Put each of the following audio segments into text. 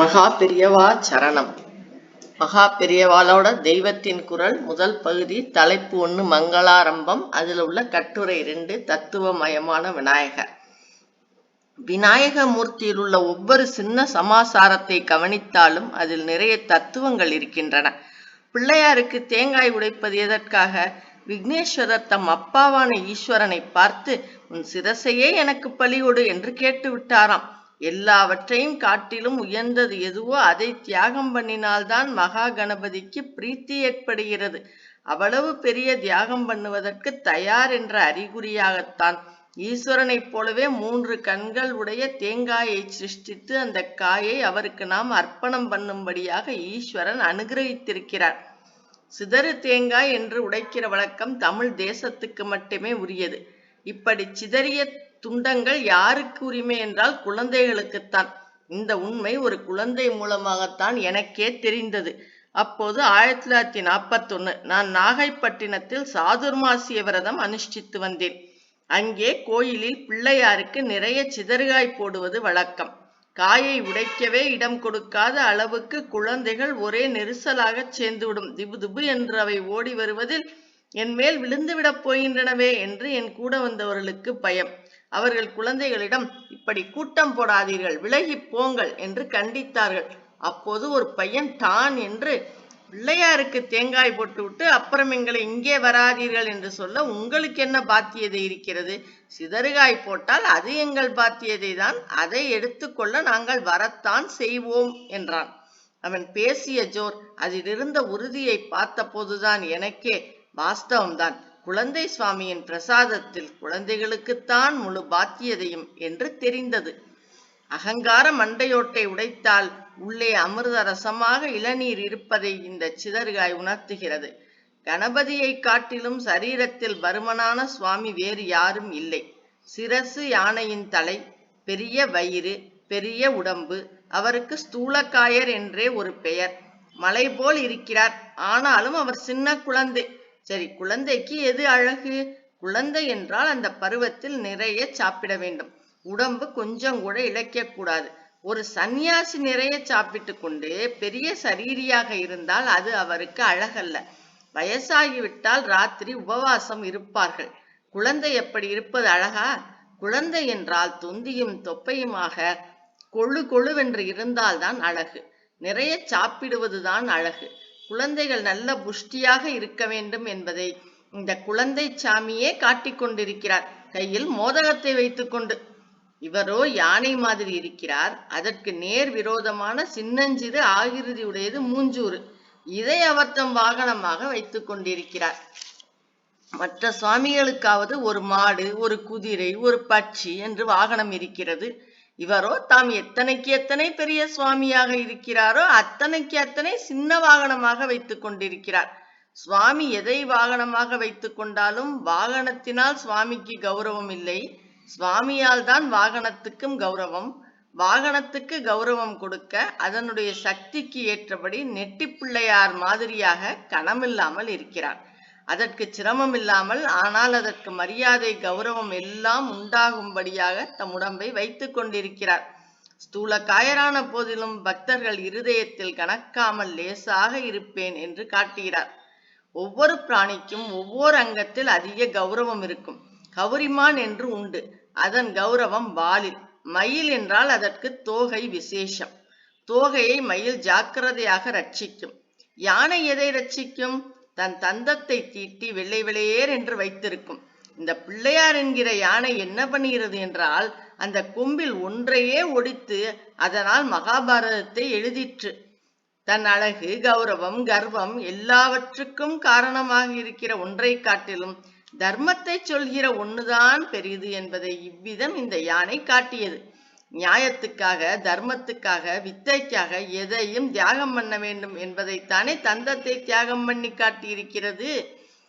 மகா பெரியவா சரணம். மகா பெரியவாளோட தெய்வத்தின் குரல் முதல் பகுதி தலைப்பு ஒன்று மங்களாரம்பம். அதில் உள்ள கட்டுரை ரெண்டு தத்துவமயமான விநாயகர். விநாயக மூர்த்தியில் உள்ள ஒவ்வொரு சின்ன சமாசாரத்தை கவனித்தாலும் அதில் நிறைய தத்துவங்கள் இருக்கின்றன. பிள்ளையாருக்கு தேங்காய் உடைப்பது எதற்காக? விக்னேஸ்வரர் தம் அப்பாவான ஈஸ்வரனை பார்த்து உன் சிரசையே எனக்கு பலிகொடு என்று கேட்டு விட்டாராம் எல்லாவற்றையும் காட்டிலும் உயர்ந்தது எதுவோ அதை தியாகம் பண்ணினால்தான் மகா கணபதிக்கு பிரீத்தி ஏற்படுகிறது. அவ்வளவு பெரிய தியாகம் பண்ணுவதற்கு தயார் என்ற அறிகுறியாகத்தான். ஈஸ்வரனைப் போலவே மூன்று கண்கள் உடைய தேங்காயை சிருஷ்டித்து அந்த காயை அவருக்கு நாம் அர்ப்பணம் பண்ணும்படியாக ஈஸ்வரன் அனுகிரகித்திருக்கிறார். சிதறு தேங்காய் என்று உடைக்கிற வழக்கம் தமிழ் தேசத்துக்கு மட்டுமே உரியது. இப்படி சிதறிய துண்டங்கள் யாருக்கு உரிமை என்றால் குழந்தைகளுக்குத்தான். இந்த உண்மை ஒரு குழந்தை மூலமாகத்தான் எனக்கே தெரிந்தது. அப்போது ஆயிரத்தி தொள்ளாயிரத்தி நாற்பத்தொன்னு நான் நாகைப்பட்டினத்தில் சாதுர்மாசிய விரதம் அனுஷ்டித்து வந்தேன். அங்கே கோயிலில் பிள்ளையாருக்கு நிறைய சிதறுகாய் போடுவது வழக்கம். காயை உடைக்கவே இடம் கொடுக்காத அளவுக்கு குழந்தைகள் ஒரே நெரிசலாக சேர்ந்துவிடும். திபு திபு என்று அவை ஓடி வருவதில் என் மேல் விழுந்துவிடப் போகின்றனவே என்று என் கூட வந்தவர்களுக்கு பயம். அவர்கள் குழந்தைகளிடம் இப்படி கூட்டம் போடாதீர்கள் விலகி போங்கள் என்று கண்டித்தார்கள். அப்போது ஒரு பையன் தான் என்று பிள்ளையாருக்கு தேங்காய் போட்டுவிட்டு அப்புறம் எங்களை இங்கே வராதீர்கள் என்று சொல்ல உங்களுக்கு என்ன பாத்தியதை இருக்கிறது? சிதறுகாய் போட்டால் அது எங்கள் பாத்தியதை தான் அதை எடுத்துக்கொள்ள நாங்கள் வரத்தான் செய்வோம் என்றான். அவன் பேசிய ஜோர் அதிலிருந்த உறுதியை பார்த்த போதுதான் எனக்கே வாஸ்தவம்தான். குழந்தை சுவாமியின் பிரசாதத்தில் குழந்தைகளுக்குத்தான் முழு பாத்தியதையும் என்று தெரிந்தது. அகங்கார மண்டையோட்டை உடைத்தால் உள்ளே அமிர்த ரசமாக இளநீர் இருப்பதை இந்த சிதறுகாய் உணர்த்துகிறது. கணபதியை காட்டிலும் சரீரத்தில் பருமனான சுவாமி வேறு யாரும் இல்லை. சிரசு யானையின் தலை பெரிய வயிறு பெரிய உடம்பு அவருக்கு ஸ்தூலக்காயர் என்றே ஒரு பெயர். மலை போல் இருக்கிறார். ஆனாலும் அவர் சின்ன குழந்தை. சரி குழந்தைக்கு எது அழகு? குழந்தை என்றால் அந்த பருவத்தில் நிறைய சாப்பிட வேண்டும். உடம்பு கொஞ்சம் கூட இழைக்க கூடாது. ஒரு சந்நியாசி நிறைய சாப்பிட்டு கொண்டு பெரிய சரீரியாக இருந்தால் அது அவருக்கு அழகல்ல. வயசாகிவிட்டால் ராத்திரி உபவாசம் இருப்பார்கள். குழந்தை எப்படி இருப்பது அழகா? குழந்தை என்றால் தொந்தியும் தொப்பையுமாக கொழு கொழுவென்று இருந்தால்தான் அழகு. நிறைய சாப்பிடுவதுதான் அழகு. குழந்தைகள் நல்ல புஷ்டியாக இருக்க வேண்டும் என்பதை இந்த குழந்தை சாமியே காட்டிக் கொண்டிருக்கிறார். கையில் மோதகத்தை வைத்துக்கொண்டு இவரோ யானை மாதிரி இருக்கிறார். அதற்கு நேர் விரோதமான சின்னஞ்சிறு ஆகிருதி உடையது மூஞ்சூறு. இதை அவர் தம் வாகனமாக வைத்துக் கொண்டிருக்கிறார். மற்ற சுவாமிகளுக்காவது ஒரு மாடு ஒரு குதிரை ஒரு பட்சி என்று வாகனம் இருக்கிறது. இவரோ தாம் எத்தனைக்கு எத்தனை பெரிய சுவாமியாக இருக்கிறாரோ அத்தனைக்கு அத்தனை சின்ன வாகனமாக வைத்துக் கொண்டிருக்கிறார். சுவாமி எதை வாகனமாக வைத்துக் கொண்டாலும் வாகனத்தினால் சுவாமிக்கு கௌரவம் இல்லை. சுவாமியால் தான் வாகனத்துக்கும் கௌரவம். வாகனத்துக்கு கௌரவம் கொடுக்க அதனுடைய சக்திக்கு ஏற்றபடி நெட்டிப்பிள்ளையார் மாதிரியாக கணமில்லாமல் இருக்கிறார். அதற்கு சிரமம் இல்லாமல் ஆனால் அதற்கு மரியாதை கௌரவம் எல்லாம் உண்டாகும்படியாக தம் உடம்பை வைத்துக் கொண்டிருக்கிறார். ஸ்தூல காயரான போதிலும் பக்தர்கள் இருதயத்தில் கணக்காமல் லேசாக இருப்பேன் என்று காட்டுகிறார். ஒவ்வொரு பிராணிக்கும் ஒவ்வொரு அங்கத்தில் அதிக கௌரவம் இருக்கும். கௌரிமான் என்று உண்டு. அதன் கௌரவம் வாலில். மயில் என்றால் அதற்கு தோகை விசேஷம். தோகையை மயில் ஜாக்கிரதையாக ரட்சிக்கும். யானை எதை ரட்சிக்கும்? தன் தந்தத்தை தீட்டி வெள்ளை வெளையேர் என்று வைத்திருக்கும். இந்த பிள்ளையார் என்கிற யானை என்ன பண்ணுகிறது என்றால் அந்த கொம்பில் ஒன்றையே ஒடித்து அதனால் மகாபாரதத்தை எழுதிற்று. தன் அழகு கௌரவம் கர்வம் எல்லாவற்றுக்கும் காரணமாக இருக்கிற ஒன்றை காட்டிலும் தர்மத்தை சொல்கிற ஒண்ணுதான் பெரிது என்பதை இவ்விதம் இந்த யானை காட்டியது. நியாயத்துக்காக தர்மத்துக்காக வித்தைக்காக எதையும் தியாகம் பண்ண வேண்டும் என்பதைத்தானே தந்தத்தை தியாகம் பண்ணி காட்டியிருக்கிறது?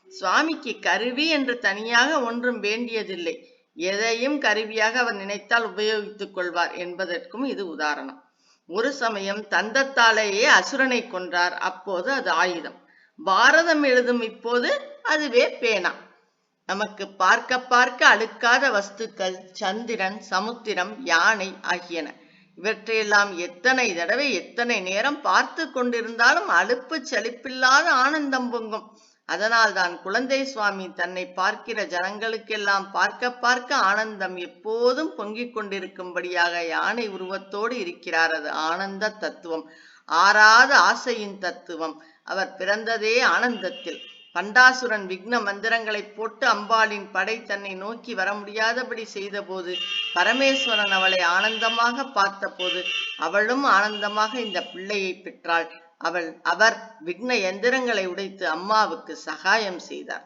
சுவாமிக்கு கருவி என்று தனியாக ஒன்றும் வேண்டியதில்லை. எதையும் கருவியாக அவர் நினைத்தால் உபயோகித்துக் கொள்வார் என்பதற்கும் இது உதாரணம். ஒரு சமயம் தந்தத்தாலேயே அசுரனை கொன்றார். அப்போது அது ஆயுதம். பாரதம் எழுதும் இப்போது அதுவே பேனா. நமக்கு பார்க்க பார்க்க அழுக்காத வஸ்துக்கள் சந்திரன் சமுத்திரம் யானை ஆகியன. இவற்றையெல்லாம் எத்தனை தடவை எத்தனை நேரம் பார்த்து கொண்டிருந்தாலும் அலுப்பு செழிப்பில்லாத ஆனந்தம் பொங்கும். அதனால் தான் குழந்தை சுவாமி தன்னை பார்க்கிற ஜனங்களுக்கெல்லாம் பார்க்க பார்க்க ஆனந்தம் எப்போதும் பொங்கிக் கொண்டிருக்கும்படியாக யானை உருவத்தோடு இருக்கிறார். அது ஆனந்த தத்துவம். ஆறாத ஆசையின் தத்துவம். அவர் பிறந்ததே ஆனந்தத்தில். பண்டாசுரன் விக்ன மந்திரங்களை போட்டு அம்பாளின் படை தன்னை நோக்கி வர முடியாதபடி செய்தபோது பரமேஸ்வரன் அவளை ஆனந்தமாக பார்த்தபோது அவளும் ஆனந்தமாக இந்த பிள்ளையை பெற்றாள். அவள் அவர் விக்ன எந்திரங்களை உடைத்து அம்மாவுக்கு சகாயம் செய்தார்.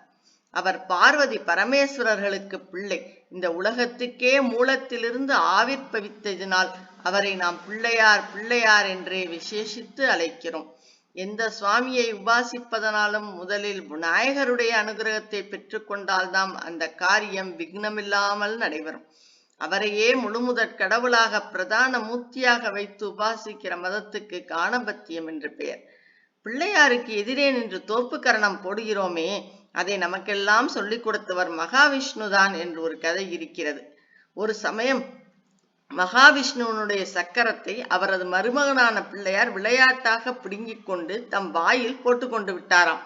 அவர் பார்வதி பரமேஸ்வரர்களுக்கு பிள்ளை. இந்த உலகத்துக்கே மூலத்திலிருந்து ஆவிர்பவித்ததினால் அவரை நாம் பிள்ளையார் பிள்ளையார் என்றே விசேஷித்து அழைக்கிறோம். எந்த சுவாமியை உபாசிப்பதனாலும் முதலில் விநாயகருடைய அனுகிரகத்தை பெற்றுக்கொண்டால்தான் அந்த காரியம் விக்னமில்லாமல் நடைபெறும். அவரையே முழுமுதற் கடவுளாக பிரதான மூர்த்தியாக வைத்து உபாசிக்கிற மதத்துக்கு காணபத்தியம் என்று பெயர். பிள்ளையாருக்கு எதிரே நின்று தோப்பு கரணம் போடுகிறோமே அதை நமக்கெல்லாம் சொல்லிக் கொடுத்தவர் மகாவிஷ்ணுதான் என்று ஒரு கதை இருக்கிறது. ஒரு சமயம் மகாவிஷ்ணுவனுடைய சக்கரத்தை அவரது மருமகனான பிள்ளையார் விளையாட்டாக பிடுங்கிக் கொண்டு தம் வாயில் போட்டுக்கொண்டு விட்டாராம்.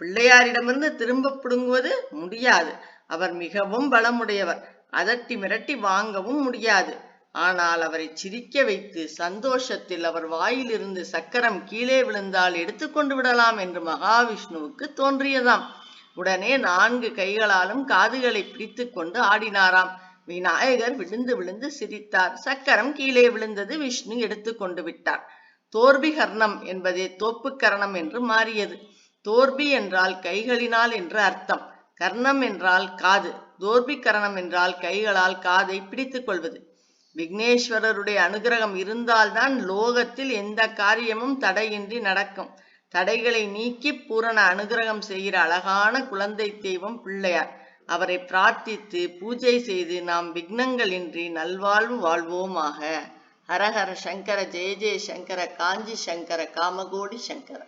பிள்ளையாரிடமிருந்து திரும்ப பிடுங்குவது முடியாது. அவர் மிகவும் பலமுடையவர். அதட்டி மிரட்டி வாங்கவும் முடியாது. ஆனால் அவரை சிரிக்க வைத்து சந்தோஷத்தில் அவர் வாயிலிருந்து சக்கரம் கீழே விழுந்தால் எடுத்துக்கொண்டு விடலாம் என்று மகாவிஷ்ணுவுக்கு தோன்றியதாம். உடனே நான்கு கைகளாலும் காதுகளை பிடித்துக் கொண்டு ஆடினாராம். விநாயகர் விழுந்து விழுந்து சிரித்தார். சக்கரம் கீழே விழுந்தது விஷ்ணு எடுத்து கொண்டு விட்டார். தோர்பி கர்ணம் என்பதே தோப்பு கரணம் என்று மாறியது. தோர்பி என்றால் கைகளினால் என்று அர்த்தம். கர்ணம் என்றால் காது. தோர்பி கரணம் என்றால் கைகளால் காதை பிடித்துக் கொள்வது. விக்னேஸ்வரருடைய அனுகிரகம் இருந்தால்தான் லோகத்தில் எந்த காரியமும் தடையின்றி நடக்கும். தடைகளை நீக்கி பூரண அனுகிரகம் செய்கிற அழகான குழந்தை தெய்வம் பிள்ளையார். அவரை பிரார்த்தித்து பூஜை செய்து நாம் விக்னங்களின்றி நல்வாழ்வு வாழ்வோமாக. ஹரஹர சங்கர ஜெய ஜெய சங்கர காஞ்சி சங்கர காமகோடி சங்கர.